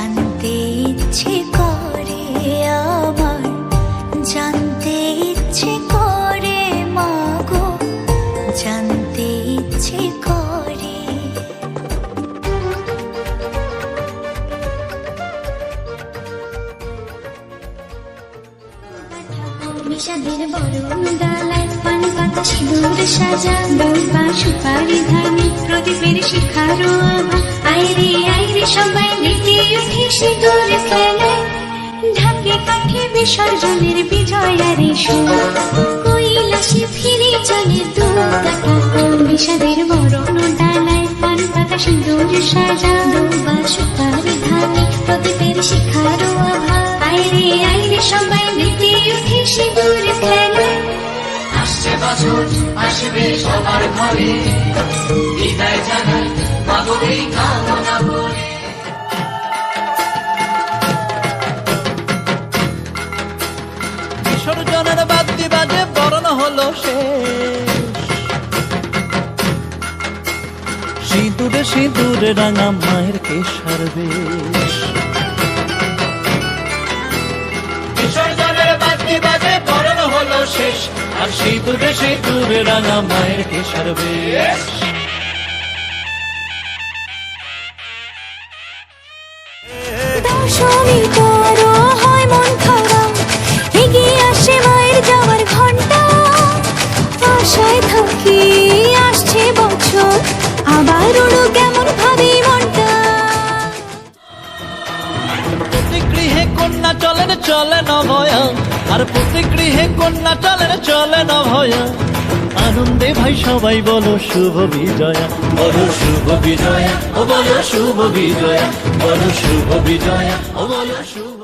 জানতে ইচ্ছে করে আমার জানতে ইচ্ছে করে মাগো, জানতে ইচ্ছে করে। বিষাদের বরণ ডালায় পান পাতা সিঁদুর সাজা দৌপা সুপারি ধানি প্রদীপের শিখারো আভা সিঁদুর খেলে ঢাকে কাঠে বিসর্জনের বিজয়ারে শোয়া কৈলাসে ফিরে চলে দুর্গা ঠাকুর, বিষাদের বরণ ডালায় পান পাতা সিঁদুর সাজা দৌপা সুপারি ধানি প্রদীপের শিখারো আভা আইরে আইরে সবাই মেতে উঠে সিঁদুর খেলে আসছে বছর, আসবে সবার ঘরে। বিদায় জানাই মাগরেই সিঁদুরে সিঁদুরে রাঙা মায়ের কেশার বেশ বিসর্জনের বাদ্যি বাজে বরণ হলো শেষ। আর সিঁদুরে সিঁদুরে রাঙা মায়ের কেশার বেশ দশমী কন্যা চলেন চলে ভয়া আর প্রতি গৃহে কন্যা চলেন চলে ভয়া আনন্দে ভাই সবাই বলো শুভ বিজয়া। বলো শুভ বিজয়া বলো শুভ বিজয়া। বলো শুভ বিজয়া বলো শুভ